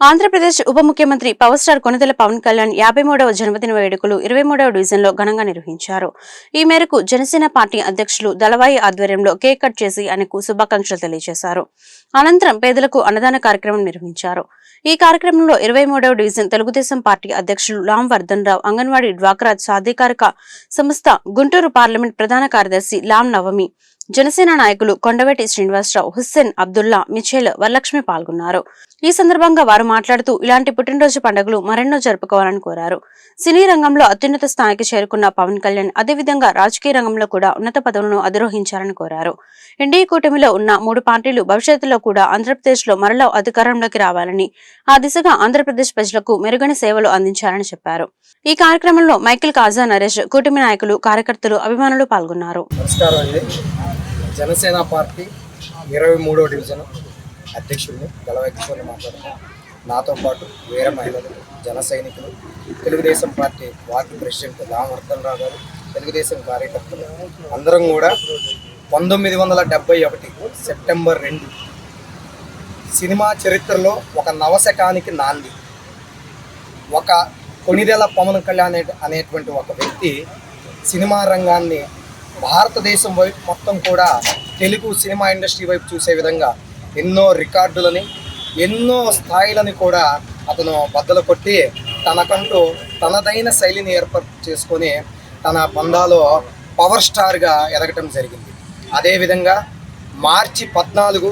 ఆంధ్రప్రదేశ్ ఉప ముఖ్యమంత్రి power star Konidela Pawan Kalyan యాభై మూడవ జన్మదిన వేడుకలు ఇరవై మూడవ డివిజన్లో ఘనంగా నిర్వహించారు. ఈ మేరకు జనసేన పార్టీ అధ్యక్షులు దళవాయి ఆధ్వర్యంలో కేక్ కట్ చేసి ఆయనకు శుభాకాంక్షలు తెలియజేశారు. అనంతరం పేదలకు అన్నదాన కార్యక్రమం నిర్వహించారు. ఈ కార్యక్రమంలో ఇరవై మూడవ డివిజన్ తెలుగుదేశం పార్టీ అధ్యక్షులు రామ్ వర్ధన్ రావు అంగన్వాడీ డ్వాక్రా సాధికారిక సంస్థ గుంటూరు పార్లమెంట్ ప్రధాన కార్యదర్శి లామ్ నవమి జనసేన నాయకులు కొండవేటి శ్రీనివాసరావు హుస్సేన్ అబ్దుల్లా మిచేల్ వరలక్ష్మి పాల్గొన్నారు. ఈ సందర్భంగా వారు మాట్లాడుతూ ఇలాంటి పుట్టినరోజు పండుగలు మరెన్నో జరుపుకోవాలని కోరారు. సినీ రంగంలో అత్యున్నత స్థాయికి చేరుకున్న పవన్ కళ్యాణ్ అదేవిధంగా రాజకీయ రంగంలో కూడా ఉన్నత పదవులను అధిరోహించాలని కోరారు. ఎన్డీఏ కూటమిలో ఉన్న మూడు పార్టీలు భవిష్యత్తులో కూడా ఆంధ్రప్రదేశ్లో మరలా అధికారంలోకి రావాలని ఆ దిశగా ఆంధ్రప్రదేశ్ ప్రజలకు మెరుగైన సేవలు అందించాలని చెప్పారు. ఈ కార్యక్రమంలో మైకిల్ కాజా నరేష్ కూటమి నాయకులు కార్యకర్తలు అభిమానులు పాల్గొన్నారు. జనసేన పార్టీ ఇరవై మూడో డివిజన్ అధ్యక్షుడిని గలవెక్కుని మాట్లాడుతున్నాను నాతో పాటు వేరే మహిళలు జన సైనికులు Telugu Desam party ward president Ramavardhan Rao గారు తెలుగుదేశం కార్యకర్తలు అందరం కూడా పంతొమ్మిది వందల డెబ్బై ఒకటి సెప్టెంబర్ రెండు సినిమా చరిత్రలో ఒక నవశకానికి నాంది. ఒక కొనిదెల పవన్ కళ్యాణ్ అనే- అనేటువంటి ఒక వ్యక్తి సినిమా రంగాన్ని భారతదేశం వైపు మొత్తం కూడా తెలుగు సినిమా ఇండస్ట్రీ వైపు చూసే విధంగా ఎన్నో రికార్డులని ఎన్నో స్థాయిలని కూడా అతను బద్దలు కొట్టి తనకంటూ తనదైన శైలిని ఏర్పాటు చేసుకొని తన పందాలో పవర్ స్టార్గా ఎదగటం జరిగింది. అదేవిధంగా మార్చి పద్నాలుగు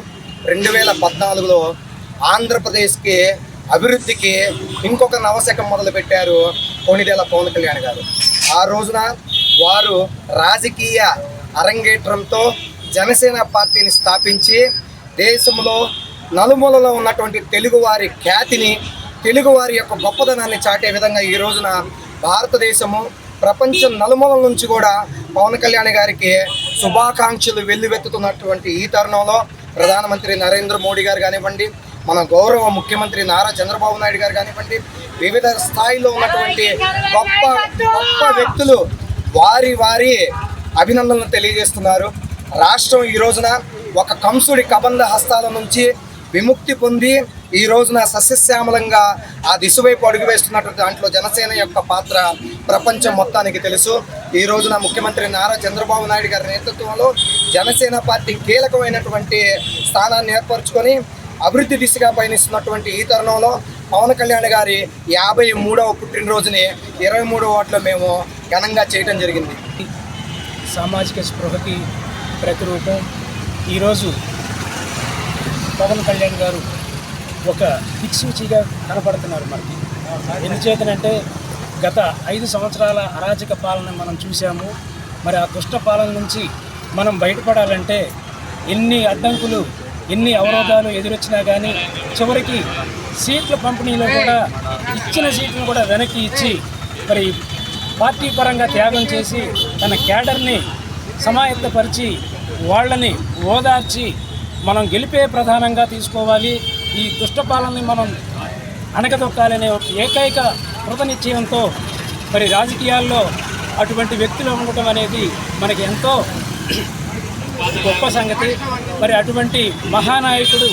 రెండు వేల పద్నాలుగులో ఆంధ్రప్రదేశ్కి అభివృద్ధికి ఇంకొక నవశకం మొదలుపెట్టారు కొణిదేల పవన్ కళ్యాణ్ గారు. ఆ రోజున వారు రాజకీయ అరంగేట్రంతో జనసేన పార్టీని స్థాపించి దేశంలో నలుమూలలో ఉన్నటువంటి తెలుగువారి ఖ్యాతిని తెలుగువారి యొక్క గొప్పదనాన్ని చాటే విధంగా ఈ రోజున భారతదేశము ప్రపంచం నలుమూలల నుంచి కూడా పవన్ కళ్యాణ్ గారికి శుభాకాంక్షలు వెల్లువెత్తుతున్నటువంటి ఈ తరుణంలో ప్రధానమంత్రి నరేంద్ర మోడీ గారు కానివ్వండి మన గౌరవ ముఖ్యమంత్రి నారా చంద్రబాబు నాయుడు గారు కానివ్వండి వివిధ స్థాయిలో ఉన్నటువంటి గొప్ప గొప్ప వ్యక్తులు వారి వారి అభినందనలు తెలియజేస్తున్నారు. రాష్ట్రం ఈ రోజున ఒక కంసుడి కబంధ హస్తాల నుంచి విముక్తి పొంది ఈ రోజున సస్యశ్యామలంగా ఆ దిశవైపు అడుగు వేస్తున్నటువంటి దాంట్లో జనసేన యొక్క పాత్ర ప్రపంచం మొత్తానికి తెలుసు. ఈ రోజున ముఖ్యమంత్రి నారా చంద్రబాబు నాయుడు గారి నేతృత్వంలో జనసేన పార్టీ కీలకమైనటువంటి స్థానాన్ని ఏర్పరచుకొని అభివృద్ధి దిశగా పయనిస్తున్నటువంటి ఈ తరుణంలో పవన్ కళ్యాణ్ గారి యాభై మూడవ పుట్టినరోజుని ఇరవై మూడవ వాటిలో మేము ఘనంగా చేయటం జరిగింది. సామాజిక స్పృహకి ప్రతిరూపం. ఈరోజు పవన్ కళ్యాణ్ గారు ఒక దిక్సూచిగా కనపడుతున్నారు మనకి. ఎందుచేతనంటే గత ఐదు సంవత్సరాల అరాచక పాలన మనం చూసాము మరి ఆ దుష్ట పాలన నుంచి మనం బయటపడాలంటే ఎన్ని అడ్డంకులు ఎన్ని అవరోధాలు ఎదురొచ్చినా కానీ చివరికి సీట్ల పంపిణీలో కూడా ఇచ్చిన సీట్లు కూడా వెనక్కి ఇచ్చి మరి పార్టీ పరంగా త్యాగం చేసి తన క్యాడర్ని సమాయత్తపరిచి వాళ్ళని ఓదార్చి మనం గెలిపే ప్రధానంగా తీసుకోవాలి. ఈ దుష్టపాలనని మనం అణగదొక్కాలనే ఒక ఏకైక కృతనిశ్చయంతో మరి రాజకీయాల్లో అటువంటి వ్యక్తులు ఉండటం అనేది మనకి ఎంతో గొప్ప సంగతి. మరి అటువంటి మహానాయకుడు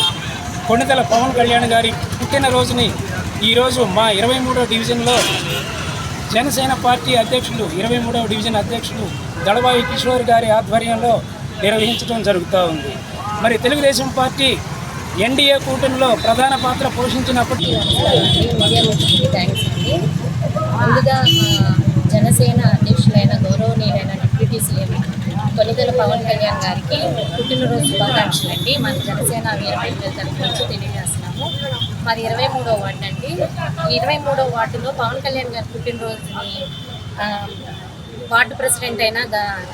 కొండతల పవన్ కళ్యాణ్ గారి పుట్టినరోజుని ఈరోజు మా ఇరవై మూడో డివిజన్లో జనసేన పార్టీ అధ్యక్షులు ఇరవై మూడవ డివిజన్ అధ్యక్షులు దళవాయి కిషోర్ గారి ఆధ్వర్యంలో నిర్వహించడం జరుగుతూ ఉంది. మరి తెలుగుదేశం పార్టీ ఎన్డీఏ కూటమిలో ప్రధాన పాత్ర పోషించినప్పటికీ ముందుగా జనసేన అధ్యక్షులైన గౌరవనీయులైన డిప్యూటీ సీఎం పవన్ కళ్యాణ్ గారికి పుట్టినరోజు శుభాకాంక్షలు అండి మన జనసేన వీరమహిళల తరఫు నుంచి తెలియజేస్తున్నాము. మరి ఇరవై మూడో వార్డు అండి. ఇరవై మూడో వార్డులో పవన్ కళ్యాణ్ గారి పుట్టినరోజుని వార్డు ప్రెసిడెంట్ అయిన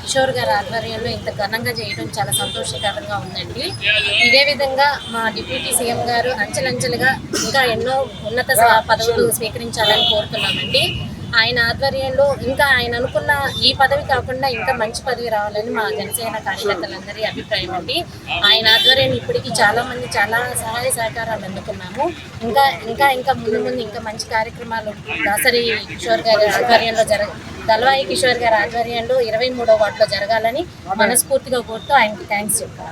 కిషోర్ గారి ఆధ్వర్యంలో ఇంత ఘనంగా చేయడం చాలా సంతోషకరంగా ఉందండి. ఇదే విధంగా మా డిప్యూటీ సీఎం గారు అంచెలంచెలుగా ఇంకా ఎన్నో ఉన్నత పదవులు స్వీకరించాలని కోరుతున్నామండి. ఆయన ఆధ్వర్యంలో ఇంకా ఆయన అనుకున్న ఈ పదవి కాకుండా ఇంకా మంచి పదవి రావాలని మా జనసేన కార్యకర్తలందరి అభిప్రాయం అండి. ఆయన ఆధ్వర్యంలో ఇప్పటికీ చాలా మంది చాలా సహాయ సహకారాలు అందుకున్నాము. ఇంకా ఇంకా ఇంకా ముందు ముందు ఇంకా మంచి కార్యక్రమాలు దాసరి కిషోర్ గారి ఆధ్వర్యంలో జరగ దళవాయి కిషోర్ గారి ఆధ్వర్యంలో ఇరవై మూడో వార్డులో జరగాలని మనస్ఫూర్తిగా కోరుతూ ఆయనకి థ్యాంక్స్ చెప్తాను